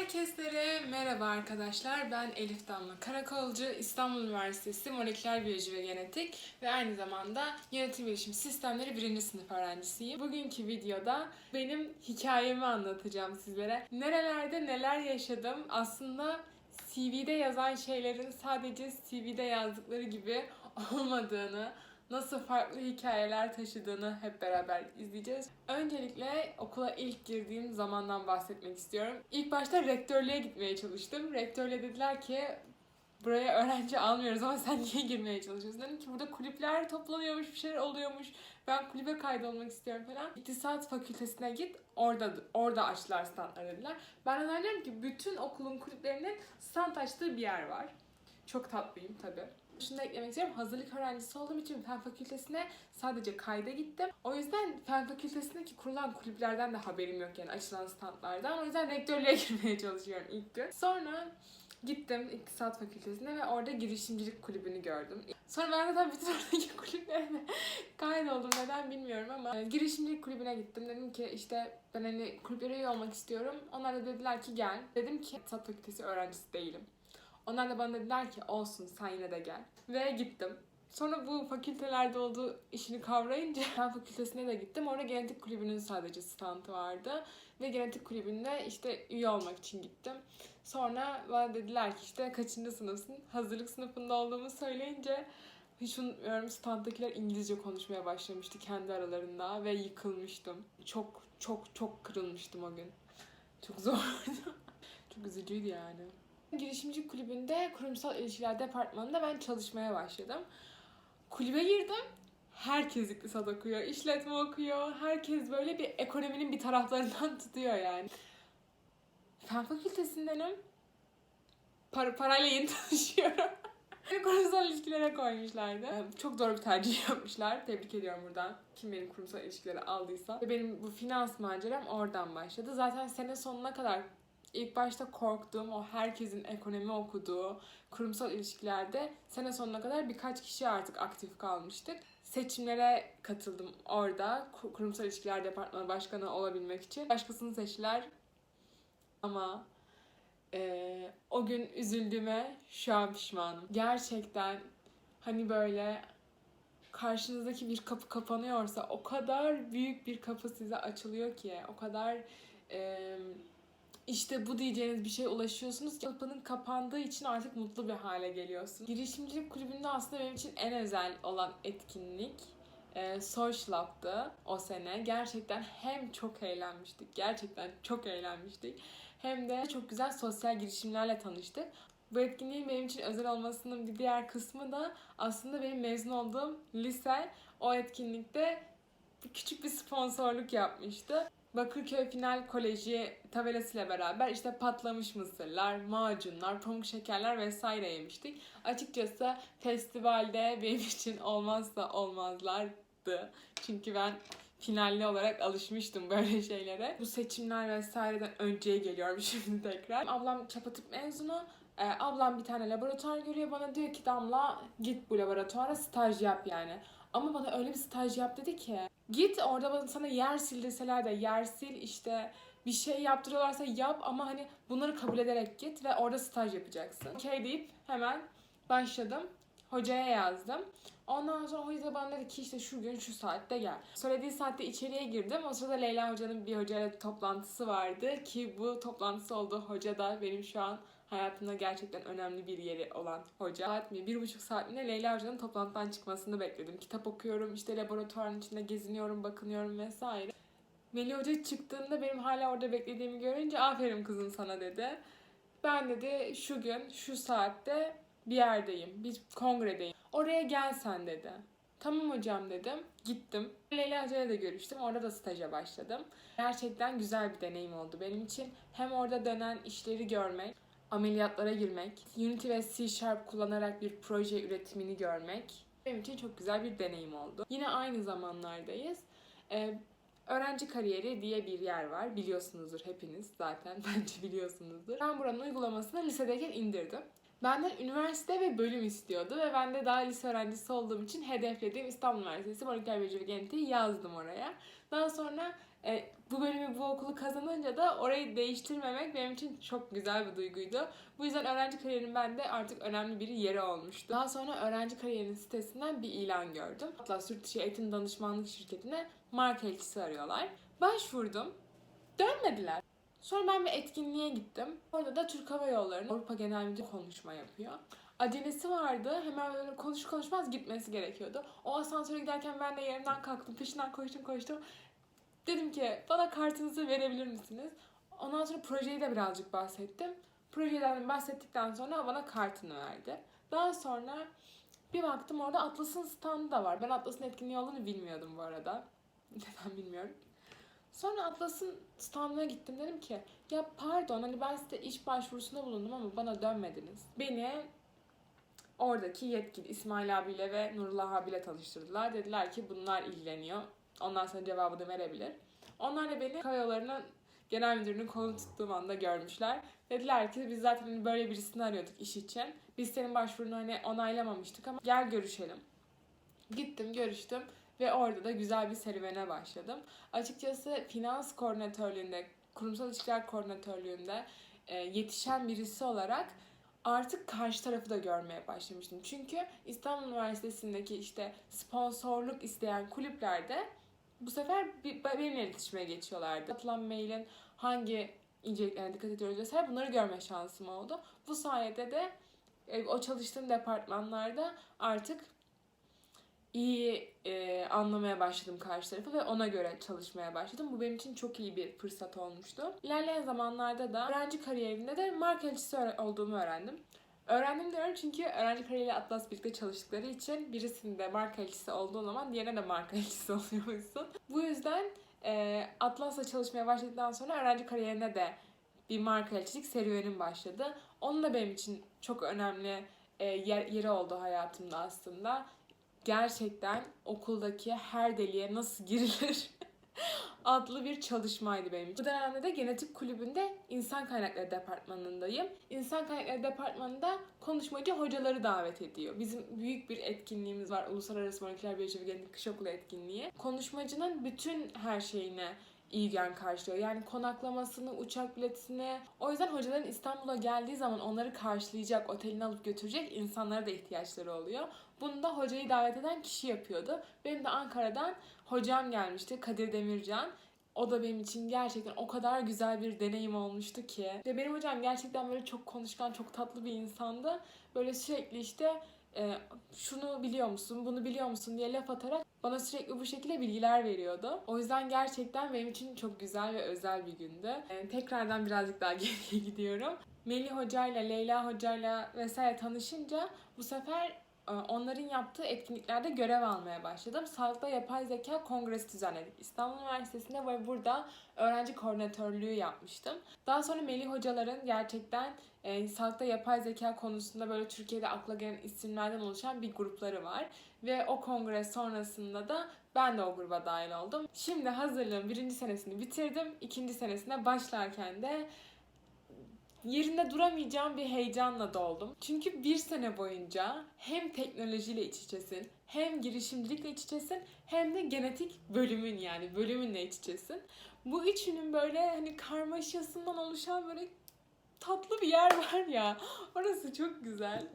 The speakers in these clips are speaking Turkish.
Herkese merhaba arkadaşlar. Ben Elif Damla Karakolcu, İstanbul Üniversitesi Moleküler Biyoloji ve Genetik ve aynı zamanda Yönetim Bilişim Sistemleri 1. sınıf öğrencisiyim. Bugünkü videoda benim hikayemi anlatacağım sizlere. Nerelerde neler yaşadım aslında CV'de yazan şeylerin sadece CV'de yazdıkları gibi olmadığını, nasıl farklı hikayeler taşıdığını hep beraber izleyeceğiz. Öncelikle okula ilk girdiğim zamandan bahsetmek istiyorum. İlk başta rektörlüğe gitmeye çalıştım. Rektörle dediler ki buraya öğrenci almıyoruz ama sen niye girmeye çalışıyorsun? Dedim ki burada kulüpler toplanıyormuş, bir şeyler oluyormuş. Ben kulübe kaydolmak istiyorum falan. İktisat fakültesine git, orada orada açtılar standlar dediler. Ben de zannediyorum ki bütün okulun kulüplerinin stand açtığı bir yer var. Çok tatlıyım tabii. Şunu da eklemek istiyorum. Hazırlık öğrencisi olduğum için fen fakültesine sadece kayda gittim. O yüzden fen fakültesindeki kurulan kulüplerden de haberim yok yani açılan standlardan. O yüzden rektörlüğe girmeye çalışıyorum ilk gün. Sonra gittim iktisat fakültesine ve orada girişimcilik kulübünü gördüm. Sonra ben zaten bütün oradaki kulüplere de kaydoldum. Neden bilmiyorum ama e, girişimcilik kulübüne gittim. Dedim ki işte ben hani kulüplere üye olmak istiyorum. Onlar da dediler ki gel. Dedim ki iktisat fakültesi öğrencisi değilim. Onlar da bana dediler ki olsun sen yine de gel. Ve gittim. Sonra bu fakültelerde olduğu işini kavrayınca fen fakültesine de gittim. Orada genetik kulübünün sadece standı vardı. Ve genetik kulübünde işte üye olmak için gittim. Sonra bana dediler ki işte kaçıncı sınıfsın? Hazırlık sınıfında olduğumu söyleyince hiç unutmuyorum standdakiler İngilizce konuşmaya başlamıştı kendi aralarında ve yıkılmıştım. Çok çok çok kırılmıştım o gün. Çok zordu. çok üzücüydü yani. Girişimci kulübünde kurumsal ilişkiler departmanında ben çalışmaya başladım. Kulübe girdim. Herkes iktisat okuyor, işletme okuyor. Herkes böyle bir ekonominin bir taraflarından tutuyor yani. Fen fakültesindenim. Para, parayla yeni tanışıyorum. Kurumsal ilişkilere koymuşlardı. Ee, Çok doğru bir tercih yapmışlar. Tebrik ediyorum buradan. Kim benim kurumsal ilişkilere aldıysa. Benim bu finans maceram oradan başladı. Zaten sene sonuna kadar İlk başta korktuğum o herkesin ekonomi okuduğu kurumsal ilişkilerde sene sonuna kadar birkaç kişi artık aktif kalmıştık. Seçimlere katıldım orada Ku- kurumsal ilişkiler departmanı başkanı olabilmek için. Başkasını seçtiler ama eee, o gün üzüldüğüme şu an pişmanım. Gerçekten hani böyle karşınızdaki bir kapı kapanıyorsa o kadar büyük bir kapı size açılıyor ki o kadar eee işte bu diyeceğiniz bir şeye ulaşıyorsunuz kapının kapandığı için artık mutlu bir hale geliyorsun. Girişimcilik kulübünde aslında benim için en özel olan etkinlik e, Social Lab'dı o sene. Gerçekten hem çok eğlenmiştik, gerçekten çok eğlenmiştik. Hem de çok güzel sosyal girişimlerle tanıştık. Bu etkinliğin benim için özel olmasının bir diğer kısmı da aslında benim mezun olduğum lise o etkinlikte küçük bir sponsorluk yapmıştı. Bakırköy Final Koleji tabelasıyla beraber işte patlamış mısırlar, macunlar, pamuk şekerler vesaire yemiştik. Açıkçası festivalde benim için olmazsa olmazlardı. Çünkü ben finalli olarak alışmıştım böyle şeylere. Bu seçimler vesaireden önceye geliyorum şimdi tekrar. Ablam çapatıp mezunu. Ee, ablam bir tane laboratuvar görüyor bana diyor ki Damla git bu laboratuvara staj yap yani. Ama bana öyle bir staj yap dedi ki git orada bana sana yer sil deseler de yer sil işte bir şey yaptırıyorlarsa yap ama hani bunları kabul ederek git ve orada staj yapacaksın. Okey deyip hemen başladım. Hocaya yazdım. Ondan sonra hoca da bana dedi ki işte şu gün şu saatte gel. Söylediği saatte içeriye girdim. O sırada Leyla Hoca'nın bir hocayla toplantısı vardı ki bu toplantısı olduğu hoca da benim şu an hayatımda gerçekten önemli bir yeri olan hoca. Saat mi? Bir buçuk saat mi ne Leyla Hoca'nın toplantıdan çıkmasını bekledim. Kitap okuyorum, işte laboratuvarın içinde geziniyorum, bakınıyorum vesaire. Melih Hoca çıktığında benim hala orada beklediğimi görünce aferin kızım sana dedi. Ben dedi şu gün şu saatte bir yerdeyim, bir kongredeyim. Oraya gel sen dedi. Tamam hocam dedim. Gittim. Leyla Hoca'yla da görüştüm. Orada da staja başladım. Gerçekten güzel bir deneyim oldu benim için. Hem orada dönen işleri görmek, ameliyatlara girmek, Unity ve C Sharp kullanarak bir proje üretimini görmek benim için çok güzel bir deneyim oldu. Yine aynı zamanlardayız. Ee, öğrenci kariyeri diye bir yer var. Biliyorsunuzdur hepiniz zaten. Bence biliyorsunuzdur. Ben buranın uygulamasını lisedeyken indirdim. Benden üniversite ve bölüm istiyordu ve ben de daha lise öğrencisi olduğum için hedeflediğim İstanbul Üniversitesi Moleküler Biyoloji ve Genetiği yazdım oraya. Daha sonra E, bu bölümü bu okulu kazanınca da orayı değiştirmemek benim için çok güzel bir duyguydu. Bu yüzden öğrenci kariyerim bende artık önemli bir yeri olmuştu. Daha sonra öğrenci kariyerinin sitesinden bir ilan gördüm. Atlas Yurt Dışı Eğitim Danışmanlık Şirketi'ne marka elçisi arıyorlar. Başvurdum. Dönmediler. Sonra ben bir etkinliğe gittim. Orada da Türk Hava Yolları'nın Avrupa Genel Müdürü konuşma yapıyor. Acelesi vardı. Hemen böyle konuş konuşmaz gitmesi gerekiyordu. O asansöre giderken ben de yerimden kalktım. Peşinden koştum koştum. Dedim ki bana kartınızı verebilir misiniz? Ondan sonra projeyi de birazcık bahsettim. Projeden bahsettikten sonra bana kartını verdi. Daha sonra bir baktım orada Atlas'ın standı da var. Ben Atlas'ın etkinliği olduğunu bilmiyordum bu arada. Neden bilmiyorum. Sonra Atlas'ın standına gittim. Dedim ki ya pardon hani ben size iş başvurusunda bulundum ama bana dönmediniz. Beni oradaki yetkili İsmail abiyle ve Nurullah abiyle tanıştırdılar. Dediler ki bunlar ilgileniyor. Ondan sonra cevabını verebilir. Onlar da beni kayalarının genel müdürünün kolunu tuttuğum anda görmüşler. Dediler ki biz zaten hani böyle birisini arıyorduk iş için. Biz senin başvurunu hani onaylamamıştık ama gel görüşelim. Gittim görüştüm ve orada da güzel bir serüvene başladım. Açıkçası finans koordinatörlüğünde, kurumsal ilişkiler koordinatörlüğünde e, yetişen birisi olarak artık karşı tarafı da görmeye başlamıştım. Çünkü İstanbul Üniversitesi'ndeki işte sponsorluk isteyen kulüplerde bu sefer bir- benimle iletişime geçiyorlardı. Atılan mailin hangi inceliklerine dikkat ediyoruz vesaire bunları görme şansım oldu. Bu sayede de e, o çalıştığım departmanlarda artık iyi e, anlamaya başladım karşı tarafı ve ona göre çalışmaya başladım. Bu benim için çok iyi bir fırsat olmuştu. İlerleyen zamanlarda da öğrenci kariyerinde de marka elçisi olduğumu öğrendim. Öğrendim diyorum çünkü öğrenci kariyeriyle Atlas birlikte çalıştıkları için birisinde marka elçisi olduğu zaman diğerine de marka elçisi oluyormuşsun. Bu yüzden e, Atlas'la çalışmaya başladıktan sonra öğrenci kariyerine de bir marka elçilik serüvenim başladı. Onun da benim için çok önemli e, yer, yeri oldu hayatımda aslında. Gerçekten okuldaki her deliğe nasıl girilir adlı bir çalışmaydı benim için. Bu dönemde de genetik kulübünde insan kaynakları departmanındayım. İnsan kaynakları departmanında konuşmacı hocaları davet ediyor. Bizim büyük bir etkinliğimiz var. Uluslararası Moleküler Biyoloji ve Genetik Kış Okulu etkinliği. Konuşmacının bütün her şeyine ilgen karşılıyor. Yani konaklamasını, uçak biletini. O yüzden hocaların İstanbul'a geldiği zaman onları karşılayacak, oteline alıp götürecek insanlara da ihtiyaçları oluyor. Bunu da hocayı davet eden kişi yapıyordu. Benim de Ankara'dan hocam gelmişti Kadir Demircan. O da benim için gerçekten o kadar güzel bir deneyim olmuştu ki. Ve benim hocam gerçekten böyle çok konuşkan, çok tatlı bir insandı. Böyle sürekli işte e, şunu biliyor musun, bunu biliyor musun diye laf atarak bana sürekli bu şekilde bilgiler veriyordu. O yüzden gerçekten benim için çok güzel ve özel bir gündü. E, tekrardan birazcık daha geriye gidiyorum. Melih hocayla, Leyla hocayla vesaire tanışınca bu sefer onların yaptığı etkinliklerde görev almaya başladım. Sağlıkta Yapay Zeka Kongresi düzenledik. İstanbul Üniversitesi'nde ve burada öğrenci koordinatörlüğü yapmıştım. Daha sonra Melih hocaların gerçekten e, sağlıkta yapay zeka konusunda böyle Türkiye'de akla gelen isimlerden oluşan bir grupları var. Ve o kongre sonrasında da ben de o gruba dahil oldum. Şimdi hazırlığın birinci senesini bitirdim. İkinci senesine başlarken de yerinde duramayacağım bir heyecanla doldum. Çünkü bir sene boyunca hem teknolojiyle iç içesin, hem girişimcilikle iç içesin, hem de genetik bölümün yani bölümünle iç içesin. Bu üçünün böyle hani karmaşasından oluşan böyle tatlı bir yer var ya. Orası çok güzel.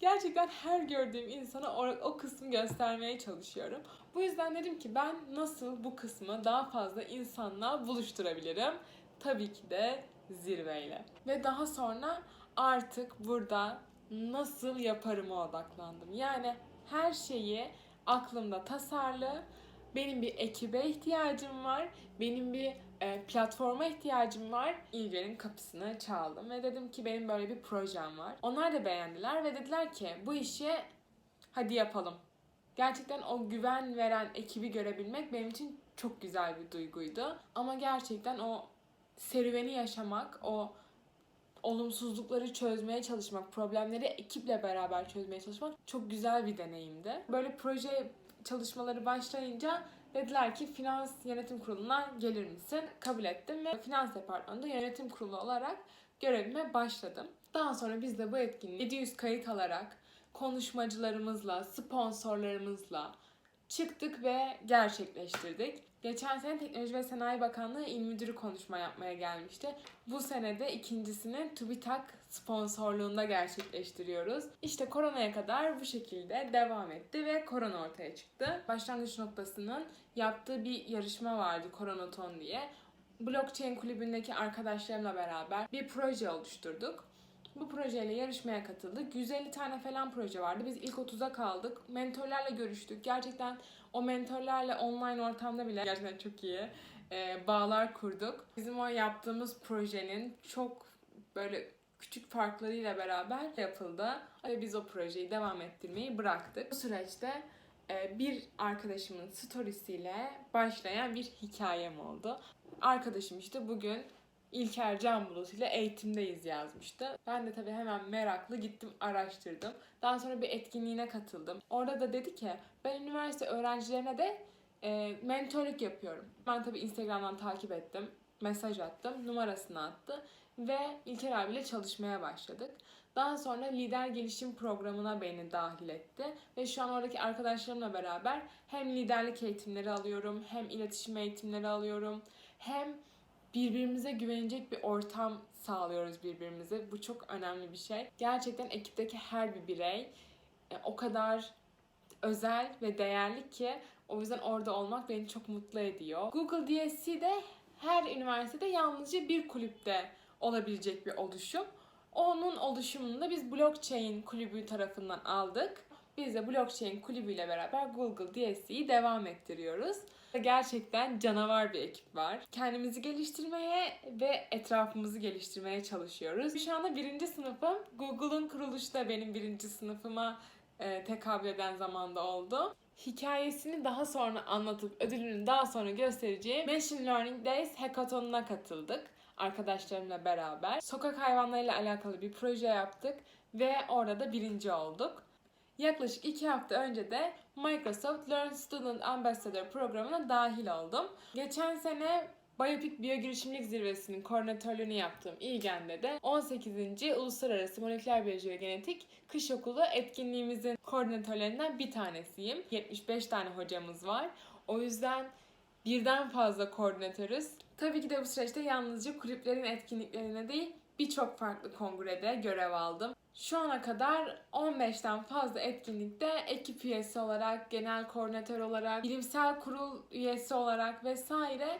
Gerçekten her gördüğüm insana o, o kısmı göstermeye çalışıyorum. Bu yüzden dedim ki ben nasıl bu kısmı daha fazla insanla buluşturabilirim? Tabii ki de zirveyle. Ve daha sonra artık burada nasıl yaparıma odaklandım. Yani her şeyi aklımda tasarlı, benim bir ekibe ihtiyacım var, benim bir e, platforma ihtiyacım var. İlger'in kapısını çaldım ve dedim ki benim böyle bir projem var. Onlar da beğendiler ve dediler ki bu işi hadi yapalım. Gerçekten o güven veren ekibi görebilmek benim için çok güzel bir duyguydu. Ama gerçekten o serüveni yaşamak, o olumsuzlukları çözmeye çalışmak, problemleri ekiple beraber çözmeye çalışmak çok güzel bir deneyimdi. Böyle proje çalışmaları başlayınca dediler ki finans yönetim kuruluna gelir misin? Kabul ettim ve finans departmanında yönetim kurulu olarak görevime başladım. Daha sonra biz de bu etkinliği 700 kayıt alarak konuşmacılarımızla, sponsorlarımızla çıktık ve gerçekleştirdik. Geçen sene Teknoloji ve Sanayi Bakanlığı İl Müdürü konuşma yapmaya gelmişti. Bu sene de ikincisini TÜBİTAK sponsorluğunda gerçekleştiriyoruz. İşte koronaya kadar bu şekilde devam etti ve korona ortaya çıktı. Başlangıç noktasının yaptığı bir yarışma vardı Koronaton diye. Blockchain kulübündeki arkadaşlarımla beraber bir proje oluşturduk. Bu projeyle yarışmaya katıldık. 150 tane falan proje vardı. Biz ilk 30'a kaldık. Mentorlarla görüştük. Gerçekten o mentorlarla online ortamda bile gerçekten çok iyi e, bağlar kurduk. Bizim o yaptığımız projenin çok böyle küçük farklarıyla beraber yapıldı. Ve biz o projeyi devam ettirmeyi bıraktık. Bu süreçte e, bir arkadaşımın storiesiyle başlayan bir hikayem oldu. Arkadaşım işte bugün İlker Can Bulut ile eğitimdeyiz yazmıştı. Ben de tabii hemen meraklı gittim araştırdım. Daha sonra bir etkinliğine katıldım. Orada da dedi ki ben üniversite öğrencilerine de e, mentorluk yapıyorum. Ben tabii Instagram'dan takip ettim. Mesaj attım. Numarasını attı. Ve İlker abiyle çalışmaya başladık. Daha sonra lider gelişim programına beni dahil etti. Ve şu an oradaki arkadaşlarımla beraber hem liderlik eğitimleri alıyorum, hem iletişim eğitimleri alıyorum, hem birbirimize güvenecek bir ortam sağlıyoruz birbirimize. Bu çok önemli bir şey. Gerçekten ekipteki her bir birey e, o kadar özel ve değerli ki o yüzden orada olmak beni çok mutlu ediyor. Google DSC de her üniversitede yalnızca bir kulüpte olabilecek bir oluşum. Onun oluşumunu da biz blockchain kulübü tarafından aldık. Biz de blockchain kulübüyle beraber Google DSC'yi devam ettiriyoruz. Gerçekten canavar bir ekip var. Kendimizi geliştirmeye ve etrafımızı geliştirmeye çalışıyoruz. Şu anda birinci sınıfım. Google'un kuruluşu da benim birinci sınıfıma e, tekabül eden zamanda oldu. Hikayesini daha sonra anlatıp ödülünü daha sonra göstereceğim Machine Learning Days Hackathon'una katıldık arkadaşlarımla beraber. Sokak hayvanlarıyla alakalı bir proje yaptık ve orada da birinci olduk. Yaklaşık iki hafta önce de Microsoft Learn Student Ambassador programına dahil oldum. Geçen sene Biopic Biyogirişimlik Zirvesi'nin koordinatörlüğünü yaptığım İlgen'de de 18. Uluslararası Moleküler Biyoloji ve Genetik Kış Okulu etkinliğimizin koordinatörlerinden bir tanesiyim. 75 tane hocamız var. O yüzden birden fazla koordinatörüz. Tabii ki de bu süreçte yalnızca kulüplerin etkinliklerine değil birçok farklı kongrede görev aldım. Şu ana kadar 15'ten fazla etkinlikte ekip üyesi olarak, genel koordinatör olarak, bilimsel kurul üyesi olarak vesaire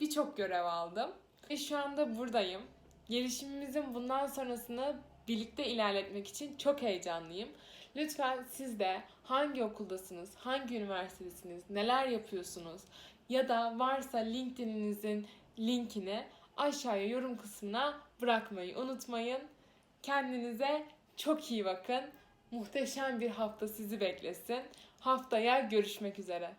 birçok görev aldım. Ve şu anda buradayım. Gelişimimizin bundan sonrasını birlikte ilerletmek için çok heyecanlıyım. Lütfen siz de hangi okuldasınız, hangi üniversitedesiniz, neler yapıyorsunuz ya da varsa LinkedIn'inizin linkini aşağıya yorum kısmına bırakmayı unutmayın. Kendinize çok iyi bakın. Muhteşem bir hafta sizi beklesin. Haftaya görüşmek üzere.